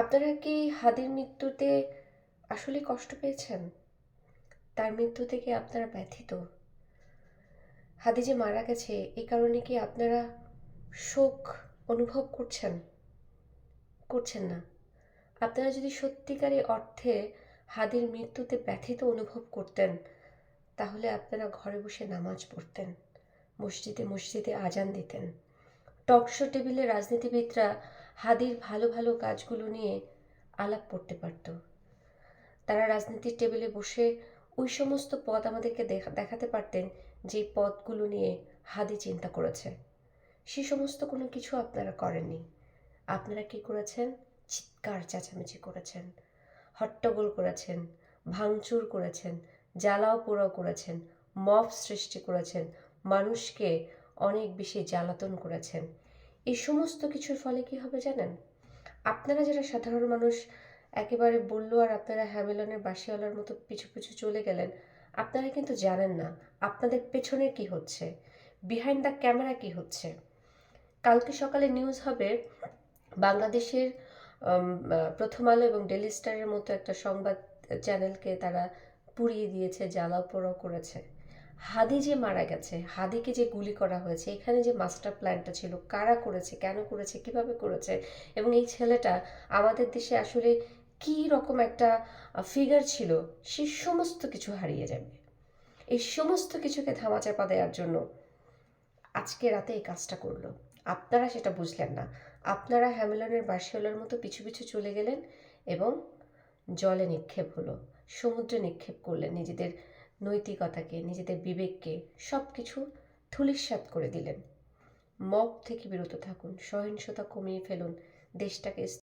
আপনারা কি হাদির মৃত্যুতে আসলে কষ্ট পেয়েছেন? তার মৃত্যু থেকে আপনারা ব্যথিত? হাদি যে মারা গেছে এই কারণে কি আপনারা শোক অনুভব করছেন? করছেন না। আপনারা যদি সত্যিকারী অর্থে হাদির মৃত্যুতে ব্যথিত অনুভব করতেন, তাহলে আপনারা ঘরে বসে নামাজ পড়তেন, মসজিদে মসজিদে আজান দিতেন। টকশো টেবিলে রাজনীতিবিদরা হাদির ভালো ভালো কাজগুলো নিয়ে আলাপ করতে পারত। তারা রাজনীতির টেবিলে বসে ওই সমস্ত পদ আমাদেরকে দেখাতে পারতেন যে পদগুলো নিয়ে হাদি চিন্তা করেছে। সে সমস্ত কোনো কিছু আপনারা করেননি। আপনারা কি করেছেন? চিৎকার চেঁচামেচি করেছেন, হট্টগোল করেছেন, ভাঙচুর করেছেন, জ্বালাও পোড়াও করেছেন মফ সৃষ্টি করেছেন, মানুষকে অনেক বেশি জ্বালাতন করেছেন। এই সমস্ত কিছুর ফলে কি হবে জানেন? আপনারা যারা সাধারণ মানুষ, একেবারে বলল আর আপনারা হ্যামিলনের বাসিওয়ালার মতো পিছু পিছু চলে গেলেন, আপনারা কিন্তু জানেন না আপনাদের পেছনে কি হচ্ছে বিহাইন্ড দ্য ক্যামেরা কি হচ্ছে। কালকে সকালে নিউজ হবে বাংলাদেশের প্রথম আলো এবং ডেলি স্টারের মতো একটা সংবাদ চ্যানেলকে তারা পুড়িয়ে দিয়েছে, জ্বালাও পোড়াও করেছে। হাদি যে মারা গেছে, হাদিকে যে গুলি করা হয়েছে, এখানে যে মাস্টার প্ল্যানটা ছিল, কারা করেছে, কেন করেছে, কীভাবে করেছে, এবং এই ছেলেটা আমাদের দেশে আসলে কী রকম একটা ফিগার ছিল, সে সমস্ত কিছু হারিয়ে যাবে। এই সমস্ত কিছুকে ধামাচাপা দেওয়ার জন্য আজকে রাতে এই কাজটা করল। আপনারা সেটা বুঝলেন না। আপনারা হ্যামিলনের বাসিওলার মতো পিছু পিছু চলে গেলেন এবং জলে নিক্ষেপ হলো, সমুদ্রে নিক্ষেপ করলেন নিজেদের নৈতিকতাকে, নিজেদের বিবেককে সব কিছু ধূলিসাৎ করে দিলেন। মব থেকে বিরত থাকুন, সহিংসতা কমিয়ে ফেলুন, দেশটাকে